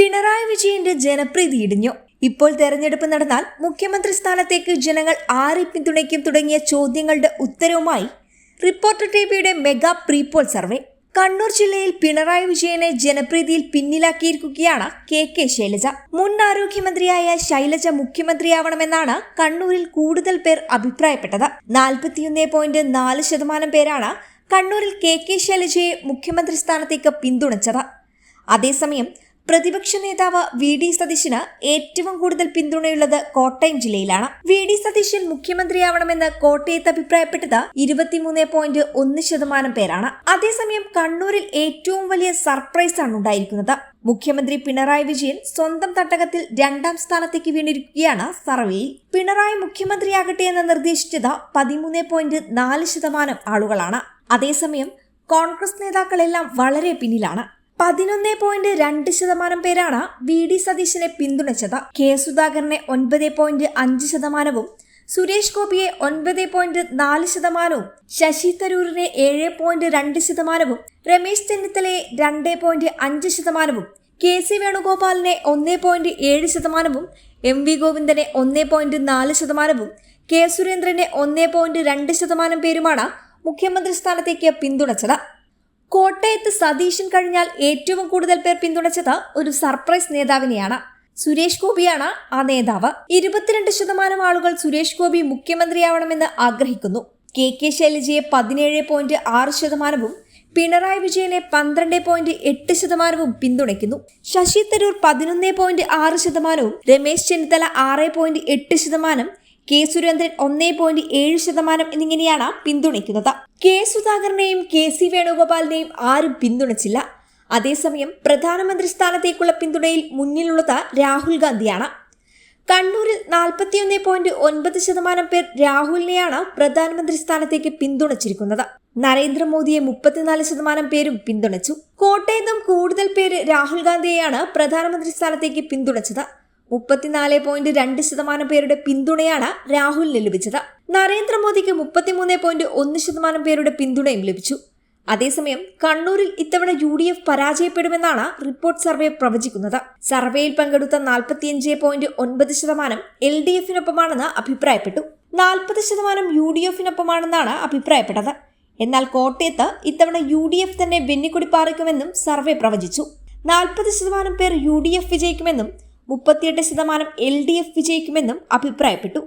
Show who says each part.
Speaker 1: പിണറായി വിജയന്റെ ജനപ്രീതി ഇടിഞ്ഞു. ഇപ്പോൾ തെരഞ്ഞെടുപ്പ് നടന്നാൽ മുഖ്യമന്ത്രി സ്ഥാനത്തേക്ക് ജനങ്ങൾ ആരെ പിന്തുണയ്ക്കും തുടങ്ങിയ ചോദ്യങ്ങളുടെ ഉത്തരവുമായി റിപ്പോർട്ടർ ടിവിയുടെ മെഗാ പ്രീപോൾ സർവേ. കണ്ണൂർ ജില്ലയിൽ പിണറായി വിജയനെ ജനപ്രീതിയിൽ പിന്നിലാക്കിയിരിക്കുകയാണ് കെ കെ ശൈലജ. മുൻ ആരോഗ്യമന്ത്രിയായ ശൈലജ മുഖ്യമന്ത്രിയാവണമെന്നാണ് കണ്ണൂരിൽ കൂടുതൽ പേർ അഭിപ്രായപ്പെട്ടത്. നാൽപ്പത്തിയൊന്ന് പോയിന്റ് നാല് ശതമാനം പേരാണ് കണ്ണൂരിൽ കെ കെ ശൈലജയെ മുഖ്യമന്ത്രി സ്ഥാനത്തേക്ക് പിന്തുണച്ചത്. അതേസമയം പ്രതിപക്ഷ നേതാവ് വി ഡി സതീശന് ഏറ്റവും കൂടുതൽ പിന്തുണയുള്ളത് കോട്ടയം ജില്ലയിലാണ്. വി ഡി സതീശൻ മുഖ്യമന്ത്രിയാവണമെന്ന് കോട്ടയത്ത് അഭിപ്രായപ്പെട്ടത് ഇരുപത്തിമൂന്ന് പോയിന്റ് ഒന്ന് ശതമാനം പേരാണ്. അതേസമയം കണ്ണൂരിൽ ഏറ്റവും വലിയ സർപ്രൈസ് ആണ് ഉണ്ടായിരിക്കുന്നത്. മുഖ്യമന്ത്രി പിണറായി വിജയൻ സ്വന്തം തട്ടകത്തിൽ രണ്ടാം സ്ഥാനത്തേക്ക് വീണിരിക്കുകയാണ് സർവേയിൽ. പിണറായി മുഖ്യമന്ത്രിയാകട്ടെ എന്ന് നിർദ്ദേശിച്ചത് പതിമൂന്ന് പോയിന്റ് നാല് ശതമാനം ആളുകളാണ്. അതേസമയം കോൺഗ്രസ് നേതാക്കളെല്ലാം വളരെ പിന്നിലാണ്. പതിനൊന്ന് പോയിന്റ് രണ്ട് ശതമാനം പേരാണ് വി ഡി സതീശനെ പിന്തുണച്ചത്. കെ സുധാകരനെ ഒൻപത് പോയിന്റ് അഞ്ച് ശതമാനവും സുരേഷ് ഗോപിയെ ഒൻപത് പോയിന്റ് നാല് ശതമാനവും ശശി തരൂരിനെ ഏഴ് പോയിന്റ് രണ്ട് ശതമാനവും രമേശ് ചെന്നിത്തലയെ രണ്ട് പോയിന്റ് അഞ്ച് ശതമാനവും കെ സി വേണുഗോപാലിനെ ഒന്ന് പോയിന്റ് ഏഴ് ശതമാനവും എം വി ഗോവിന്ദനെ ഒന്ന് പോയിന്റ് നാല് ശതമാനവും കെ സുരേന്ദ്രനെ ഒന്ന് പോയിന്റ് രണ്ട് ശതമാനം പേരുമാണ് മുഖ്യമന്ത്രി സ്ഥാനത്തേക്ക് പിന്തുണച്ചത്. കോട്ടയത്ത് സതീശൻ കഴിഞ്ഞാൽ ഏറ്റവും കൂടുതൽ പേർ പിന്തുണച്ചത് ഒരു സർപ്രൈസ് നേതാവിനെയാണ്. സുരേഷ് ഗോപിയാണ് ആ നേതാവ്. ഇരുപത്തിരണ്ട് ശതമാനം ആളുകൾ സുരേഷ് ഗോപി മുഖ്യമന്ത്രിയാവണമെന്ന് ആഗ്രഹിക്കുന്നു. കെ കെ ശൈലജയെ പതിനേഴ് പോയിന്റ് ആറ് ശതമാനവും പിണറായി വിജയനെ പന്ത്രണ്ട് പോയിന്റ് എട്ട് ശതമാനവും പിന്തുണയ്ക്കുന്നു. ശശി തരൂർ പതിനൊന്ന് പോയിന്റ് ആറ് ശതമാനവും രമേശ് ചെന്നിത്തല ആറ് പോയിന്റ് എട്ട് ശതമാനം കെ സുരേന്ദ്രൻ ഒന്നേ പോയിന്റ് ഏഴ് ശതമാനം എന്നിങ്ങനെയാണ് പിന്തുണയ്ക്കുന്നത്. കെ സുധാകരനെയും കെ സി വേണുഗോപാലിനെയും ആരും പിന്തുണച്ചില്ല. അതേസമയം പ്രധാനമന്ത്രി സ്ഥാനത്തേക്കുള്ള പിന്തുണയിൽ മുന്നിലുള്ളത് രാഹുൽ ഗാന്ധിയാണ്. കണ്ണൂരിൽ നാൽപ്പത്തിയൊന്ന് പോയിന്റ് ഒൻപത് ശതമാനം പേർ രാഹുലിനെയാണ് പ്രധാനമന്ത്രി സ്ഥാനത്തേക്ക് പിന്തുണച്ചിരിക്കുന്നത്. നരേന്ദ്രമോദിയെ മുപ്പത്തിനാല് ശതമാനം പേരും പിന്തുണച്ചു. കോട്ടയത്തും കൂടുതൽ പേര് രാഹുൽ ഗാന്ധിയെയാണ് പ്രധാനമന്ത്രി സ്ഥാനത്തേക്ക് പിന്തുണച്ചത്. മുപ്പത്തിനാല് പോയിന്റ് രണ്ട് ശതമാനം പേരുടെ പിന്തുണയാണ് രാഹുലിന് ലഭിച്ചത്. നരേന്ദ്രമോദിക്ക് മുപ്പത്തിമൂന്ന് പോയിന്റ് ഒന്ന് ശതമാനം പേരുടെ പിന്തുണയും ലഭിച്ചു. അതേസമയം കണ്ണൂരിൽ ഇത്തവണ യു ഡി എഫ് പരാജയപ്പെടുമെന്നാണ് റിപ്പോർട്ട് സർവേ പ്രവചിക്കുന്നത്. സർവേയിൽ പങ്കെടുത്ത നാൽപ്പത്തിയഞ്ച് പോയിന്റ് ഒൻപത് ശതമാനം എൽ ഡി എഫിനൊപ്പമാണെന്ന് അഭിപ്രായപ്പെട്ടു. നാൽപ്പത് ശതമാനം യു ഡി എഫിനൊപ്പമാണെന്നാണ് അഭിപ്രായപ്പെട്ടത്. എന്നാൽ കോട്ടയത്ത് ഇത്തവണ യു ഡി എഫ് തന്നെ വെന്നിക്കൊടി പാറിക്കുമെന്നും സർവേ പ്രവചിച്ചു. നാൽപ്പത് ശതമാനം പേർ യു ഡി എഫ് വിജയിക്കുമെന്നും മുപ്പത്തിയെട്ട് ശതമാനം എൽ ഡി എഫ് വിജയിക്കുമെന്നും അഭിപ്രായപ്പെട്ടു.